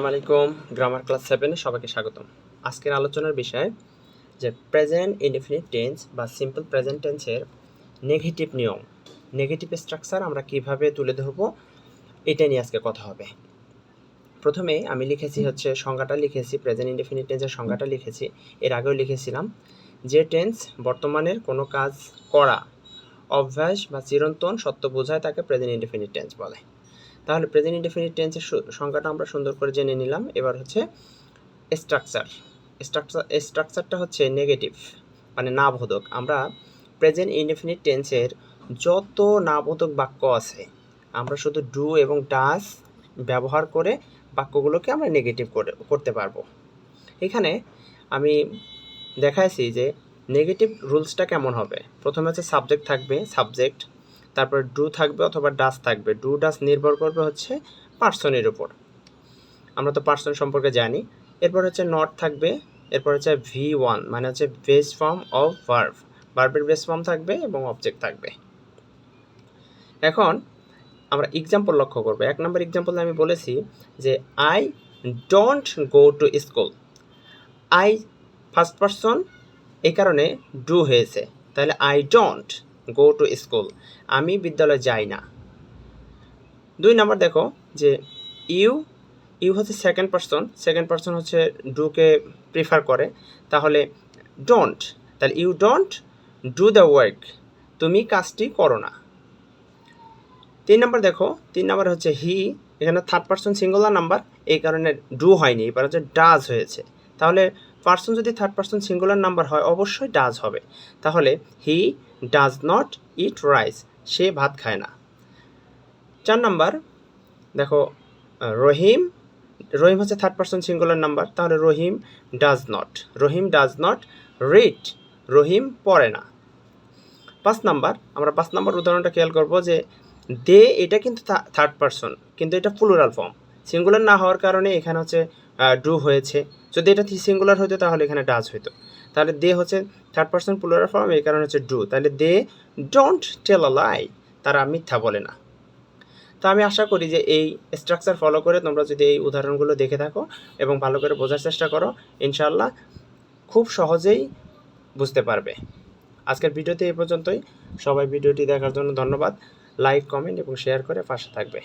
আলাইকুম grammar class সেভেনে সবাইকে স্বাগতম। আজকের আলোচনার বিষয় যে প্রেজেন্ট ইনডিফিনিট টেন্স বা সিম্পল প্রেজেন্ট টেন্সের নেগেটিভ নিয়ম। নেগেটিভ স্ট্রাকচার আমরা কীভাবে তুলে ধরবো, এটা নিয়ে আজকে কথা হবে। প্রথমে আমি লিখেছি হচ্ছে, সংজ্ঞাটা লিখেছি প্রেজেন্ট ইনডিফিনিট টেন্সের সংজ্ঞাটা লিখেছি। এর আগেও লিখেছিলাম যে টেন্স বর্তমানের কোনো কাজ করা অভ্যাস বা চিরন্তন সত্য বোঝায় তাকে প্রেজেন্ট ইনডিফিনিট টেন্স বলে। তাহলে প্রেজেন্ট ইনডিফিনিট টেন্সের সু- সংজ্ঞাটা আমরা সুন্দর করে জেনে নিলাম। এবার হচ্ছে স্ট্রাকচার স্ট্রাকচার স্ট্রাকচারটা হচ্ছে নেগেটিভ মানে না বোধক আমরা প্রেজেন্ট ইনডিফিনিট টেন্সের যত না বোধক বাক্য আছে, আমরা শুধু ডু এবং ডাস ব্যবহার করে বাক্যগুলোকে আমরা নেগেটিভ করে করতে পারব। এখানে আমি দেখাইছি যে নেগেটিভ রুলসটা কেমন হবে? প্রথমে হচ্ছে সাবজেক্ট থাকবে। সাবজেক্ট তারপর ডু থাকবে অথবা ডাস থাকবে। ডু, ডাস নির্ভর করবে হচ্ছে পার্সনের উপর। আমরা তো পার্সন সম্পর্কে জানি। এরপর হচ্ছে নট থাকবে। এরপর হচ্ছে ভি ওয়ান মানে হচ্ছে বেস ফর্ম অফ ভার্ভ ভার্বের বেস ফর্ম থাকবে এবং অবজেক্ট থাকবে। এখন আমরা এক্সাম্পল লক্ষ্য করব। এক নম্বর এক্সাম্পলে আমি বলেছি যে I don't go to school I first person এই কারণে ডু হয়েছে। তাহলে I don't go to school আমি বিদ্যালয়ে যাই না। দুই নাম্বার দেখো যে ইউ ইউ হচ্ছে সেকেন্ড পার্সন সেকেন্ড পার্সন হচ্ছে ডুকে প্রিফার করে। তাহলে ডোন্ট তাহলে you don't do the work তুমি কাজটি করো না। তিন নম্বর দেখো, তিন নাম্বার হচ্ছে হি এখানে থার্ড পার্সন সিঙ্গুলার নাম্বার এই কারণে ডু হয়নি এবার হচ্ছে ডাজ হয়েছে। তাহলে পার্সন যদি থার্ড পার্সন সিঙ্গুলার নাম্বার হয়, অবশ্যই ডাজ হবে। তাহলে he does not eat rice সে ভাত খায় না। চার নাম্বার, দেখো রহিম রহিম হচ্ছে থার্ড পার্সন সিঙ্গুলার নাম্বার তাহলে Rahim does not Rahim does not read Rahim পড়ে না। পাঁচ নাম্বার, আমরা পাঁচ নাম্বার উদাহরণটা খেয়াল করব যে দে এটা কিন্তু থার্ড পার্সন কিন্তু এটা প্লুরাল ফর্ম সিঙ্গুলার না হওয়ার কারণে এখানে হচ্ছে ডু হয়েছে। যদি এটা সিঙ্গুলার হতো তাহলে এখানে ডাজ হতো তাহলে দে হচ্ছে থার্ড পার্সন প্লুরাল ফর্ম এই কারণে হচ্ছে ডু তাহলে দে ডোন্ট টেল আ লাই তারা মিথ্যা বলে না। তো আমি আশা করি যে এই স্ট্রাকচার ফলো করে তোমরা যদি এই উদাহরণগুলো দেখে থাকো এবং ভালো করে বোঝার চেষ্টা করো ইনশাল্লাহ খুব সহজেই বুঝতে পারবে। আজকের ভিডিওতে এই পর্যন্তই। সবাই ভিডিওটি দেখার জন্য ধন্যবাদ। লাইক কমেন্ট এবং শেয়ার করে পাশে থাকবে।